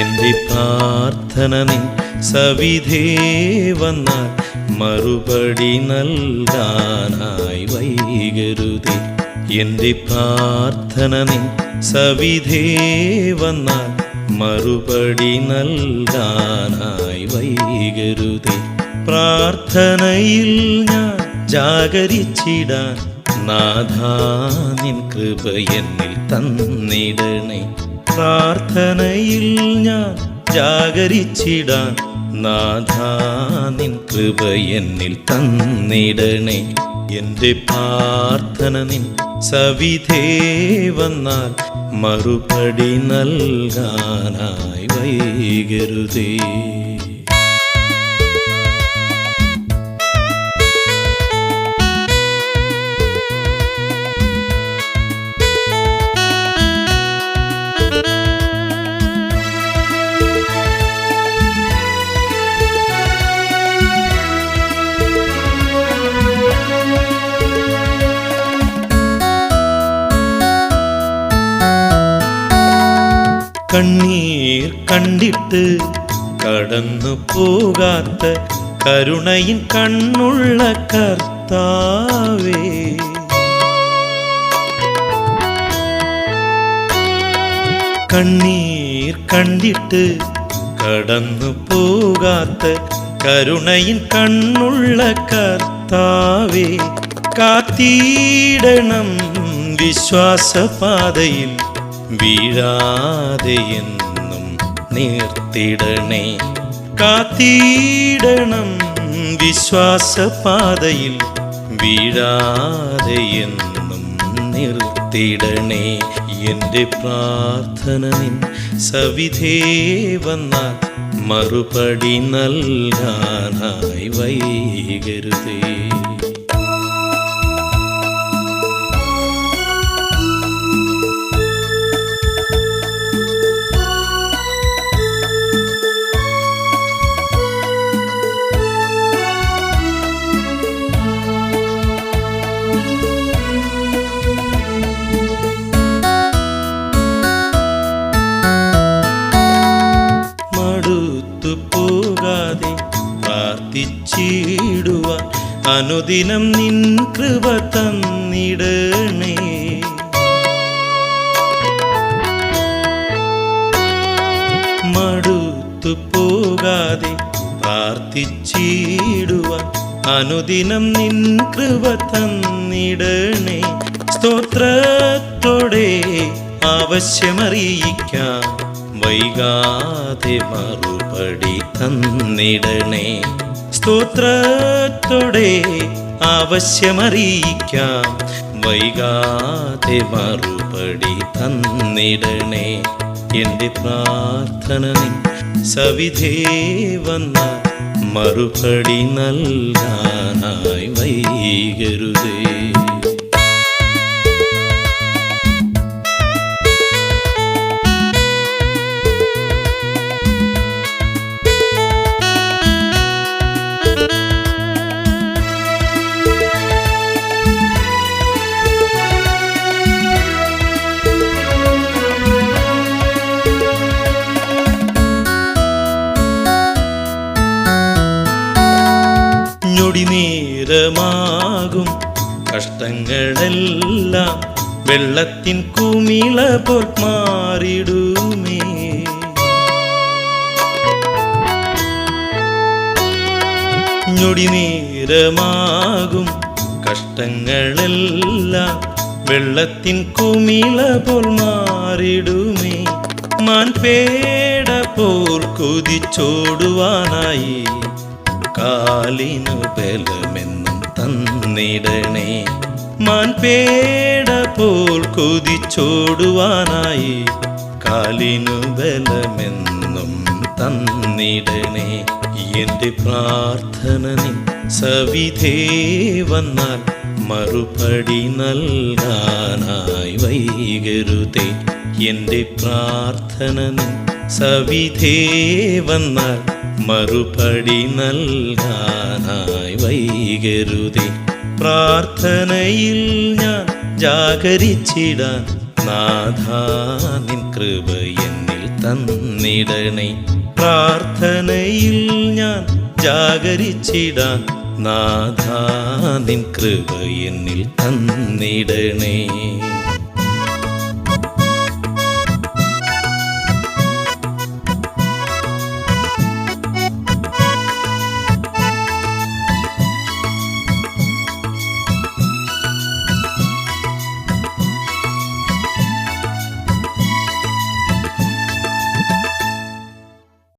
എന്റെ പ്രാർത്ഥന നീ സവിധേ വന്നാൽ മറുപടി നൽകാനായി വൈകരുതേ. എന്തി പ്രാർത്ഥന നീ സവിധേ വന്നാൽ മറുപടി നൽകാനായി വൈകരുതേ. പ്രാർത്ഥനയിൽ ഞാൻ ജാഗരിച്ചിടാൻ നാഥാ നിൻ കൃപ എന്നിൽ തന്നിടണേ. പ്രാർത്ഥനയിൽ ഞാൻ ജാഗരിച്ചിടാൻ നാഥാനിൻ കൃപ എന്നിൽ തന്നിടണേ. എന്റെ പ്രാർത്ഥന നിൻ സവിധേ വന്നാൽ മറുപടി നൽകാനായി വൈകരുതേ. കണ്ണീർ കണ്ടിട്ട് കടന്നു പോകാത്ത കരുണയിൻ കണ്ണുള്ള കർത്താവേ. കണ്ണീർ കണ്ടിട്ട് കടന്നു പോകാത്ത കരുണയിൻ കണ്ണുള്ള കർത്താവേ കാത്തിടണം വിശ്വാസപാതയിൽ വീഴാതെ എന്നും നിർത്തിടണേ. കാത്തിടണം വിശ്വാസപാതയിൽ. വീഴാതെ എന്നും നിർത്തിടണേ. എന്റെ പ്രാർത്ഥന സവിധേ വന്നാൽ മറുപടി നൽകാനായി വൈകരുതേ. അനുദിനം നിൻ കൃപ തന്നിടണേ. മടുത്തു പോകാതെ പ്രാർത്ഥിച്ചിടുവ അനുദിനം നിൻ കൃപ തന്നിടണേ. സ്തോത്രത്തോടെ ആവശ്യമറിയിക്കാം വൈകാതെ മറുപടി തന്നിടണേ. സ്തോത്രത്തോടെ ആവശ്യമറിയിക്കാം വൈകാതെ മറുപടി തന്നിടണേ. എന്റെ പ്രാർത്ഥന സവിധേ വന്ന മറുപടി നൽകാനായി വൈകരുതേ. ഞൊടി നേരമാകും. കഷ്ടങ്ങളെല്ലാം വെള്ളത്തിൻ കുമിള പോൽ മാറിടുമേ. ഞൊടി നേരമാകും. കഷ്ടങ്ങളെല്ലാം വെള്ളത്തിൻ കുമിള പോൽ മാറിടുമേ. മാൻപേട പോൽ കുതിച്ചോടുവാനായി. കാലിനു ബലമെന്നും തന്നിടണേ. മാൻപേട പോൽ കുതിച്ചോടുവാനായി കാലിനു ബലമെന്നും തന്നിടണേ. എന്റെ പ്രാർത്ഥന സവിധേ വന്നാൽ മറുപടി നൽകാനായി വൈകരുതേ. എന്റെ പ്രാർത്ഥന സവിധേ വന്നാൽ മറുപടി നൽകാനായി വൈകരുതേ. പ്രാർത്ഥനയിൽ ഞാൻ ജാഗരിച്ചിടാൻ നാഥാനിൻ കൃപ എന്നിൽ തന്നിടണേ. പ്രാർത്ഥനയിൽ ഞാൻ ജാഗരിച്ചിടാൻ നാഥാനിൻ കൃപ എന്നിൽ തന്നിടണേ.